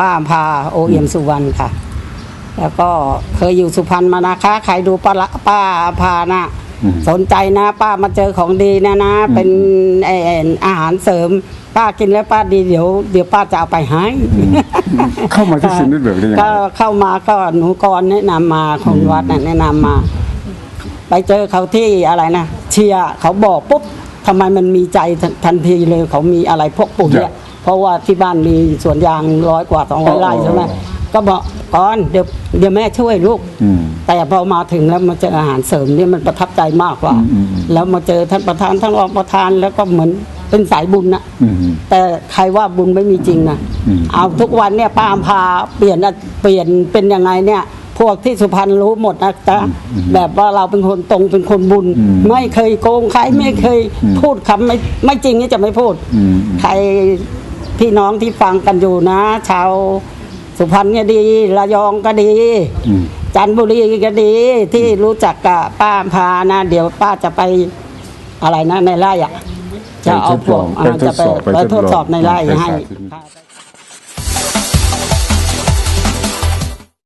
ป้าอำพาโอเอี่ยมสุวรรณค่ะ แล้วก็เคยอยู่สุพรรณมานะคะใครดูป้าละป้าอำพานะอืมสนใจนะ ป้ามาเจอของดีนะนะ เป็นเอ่ออาหารเสริม ป้ากินแล้วป้าดีเดี๋ยวเดี๋ยวป้าจะเอาไปให้เข้ามาที่ซินเน็ตเวิร์กได้ยังไงก็เข้ามาก็หนูกรแนะนำมาของวัดน่ะแนะนำมา ไปเจอเขาที่อะไรนะเชียร์เขาบอกปุ๊บทำไมมันมีใจทันทันทีเลยเขามีอะไรพวกปุ๋ยอะ เพราะว่าที่บ้านมีสวนยางร้อยกว่าสองร้อยไร่ใช่ไหมก็บอกก่อนเดี๋ยวเดี๋ยวแม่ช่วยลูกอืมแต่พอมาถึงแล้วมาเจออาหารเสริมเนี่ยมันประทับใจมากกว่าอืมอืมอืมแล้วมาเจอท่านประธานท่านรองประธานแล้วก็เหมือนเป็นสายบุญนะอืมแต่ใครว่าบุญไม่มีจริงนะอืมเอาทุกวันเนี่ยป้าอำพาเปลี่ยนอะเปลี่ยนเป็นยังไงเนี่ย พวกที่สุพรรณรู้หมดนะจ๊ะแบบว่าเราเป็นคนตรงเป็นคนบุญอืมไม่เคยโกงใครไม่เคยอืมพูดคำไม่ไม่จริงนี่จะไม่พูดอืมใคร พี่น้องที่ฟังกันอยู่นะ ชาวสุพรรณก็ดี ระยองก็ดีอืมจันทบุรีก็ดี ที่รู้จักกับป้าอำพานะ เดี๋ยวป้าจะไปอะไรนะในไร่อะจะเอาพวกไปทดสอบจะไปไปไปททดดลสอองบในไร่ไปให้สาธิตค่ะ